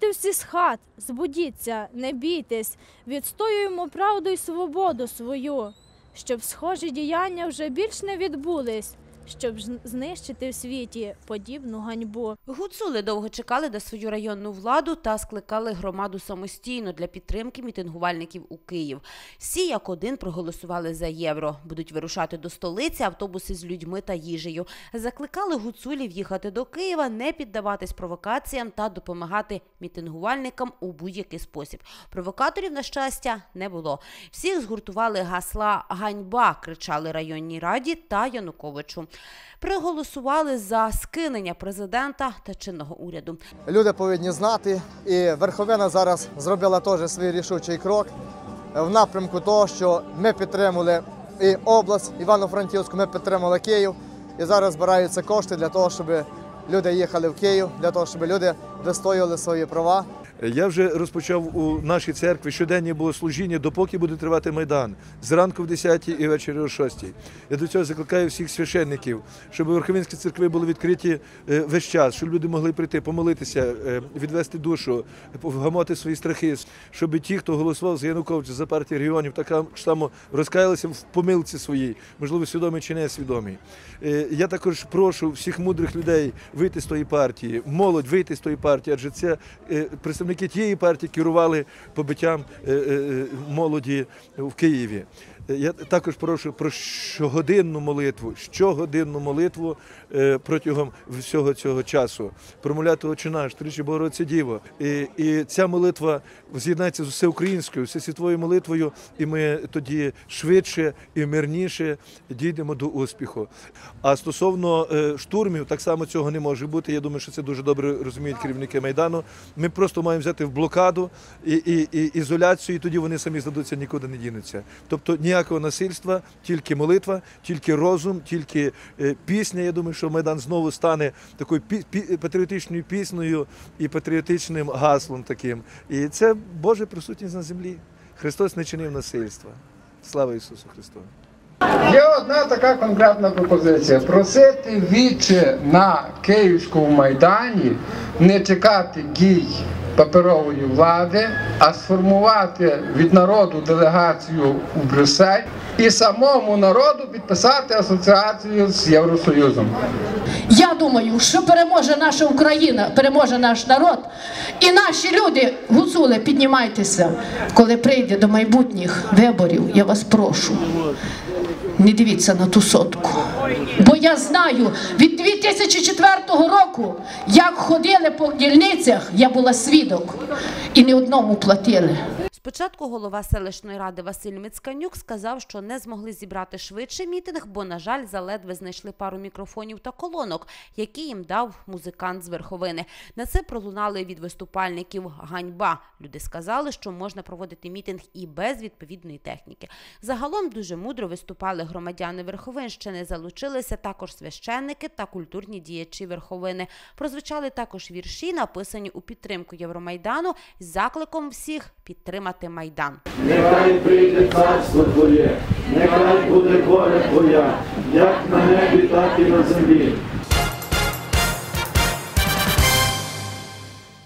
Виходьте всі з хат, збудіться, не бійтесь, відстоюємо правду і свободу свою, щоб схожі діяння вже більш не відбулись, щоб знищити в світі подібну ганьбу. Гуцули довго чекали на свою районну владу та скликали громаду самостійно для підтримки мітингувальників у Київ. Всі як один проголосували за євро. Будуть вирушати до столиці автобуси з людьми та їжею. Закликали гуцулів їхати до Києва, не піддаватись провокаціям та допомагати мітингувальникам у будь-який спосіб. Провокаторів, на щастя, не було. Всіх згуртували гасла ганьба, кричали районній раді та Януковичу. Проголосували за скинення президента та чинного уряду. Люди повинні знати, і Верховина зараз зробила теж свій рішучий крок в напрямку того, що ми підтримали і область Івано-Франківську, ми підтримали Київ. І зараз збираються кошти для того, щоб люди їхали в Київ, для того, щоб люди вистоювали свої права. Я вже розпочав у нашій церкві щоденні богослужіння, допоки буде тривати майдан зранку в 10 і ввечері о 6. Я до цього закликаю всіх священників, щоб верховинські церкви були відкриті е, весь час, щоб люди могли прийти, помолитися, е, відвести душу, вгамати свої страхи, щоб ті, хто голосував за Януковича, за партію регіонів, так само розкаялися в помилці своїй, можливо, свідомі чи не свідомі. Е, Я також прошу всіх мудрих людей вийти з тої партії, молодь вийти з тої партії, адже це е, представники тієї партії керували побиттям е, е, молоді в Києві. Я також прошу про щогодинну молитву, щогодинну молитву е, протягом всього цього часу. Промовляти «Отче наш, тричі Богородице Діво. І, і ця молитва з'єднається з всеукраїнською, всесвітовою молитвою, і ми тоді швидше і мирніше дійдемо до успіху. А стосовно е, штурмів, так само цього не може бути. Я думаю, що це дуже добре розуміють керівники майдану. Ми просто маємо взяти в блокаду і, і, і ізоляцію, і тоді вони самі здадуться, нікуди не дінуться. Тобто ніякого насильства, тільки молитва, тільки розум, тільки е, пісня. Я думаю, що майдан знову стане такою патріотичною піснею і патріотичним гаслом таким. І це Божа присутність на землі. Христос не чинив насильства. Слава Ісусу Христу! Є одна така конкретна пропозиція: просити віче на Київському майдані не чекати дій паперової влади, а сформувати від народу делегацію у Брюссель і самому народу підписати асоціацію з Євросоюзом. Я думаю, що переможе наша Україна, переможе наш народ. І наші люди, гуцули, піднімайтеся, коли прийде до майбутніх виборів. Я вас прошу. Не дивіться на ту сотку. Бо я знаю, від 2004 року, як ходили по дільницях, я була свідок і не одному платили. Спочатку голова селищної ради Василь Мицканюк сказав, що не змогли зібрати швидше мітинг, бо, на жаль, заледве знайшли пару мікрофонів та колонок, які їм дав музикант з верховини. На це пролунали від виступальників ганьба. Люди сказали, що можна проводити мітинг і без відповідної техніки. Загалом дуже мудро виступали громадяни Верховинщини. Залучилися також священники та культурні діячі верховини. Прозвучали також вірші, написані у підтримку Євромайдану з закликом всіх підтримати майдан. Нехай прийде царство Твоє, нехай буде воля Твоя, як на небі, так і на землі.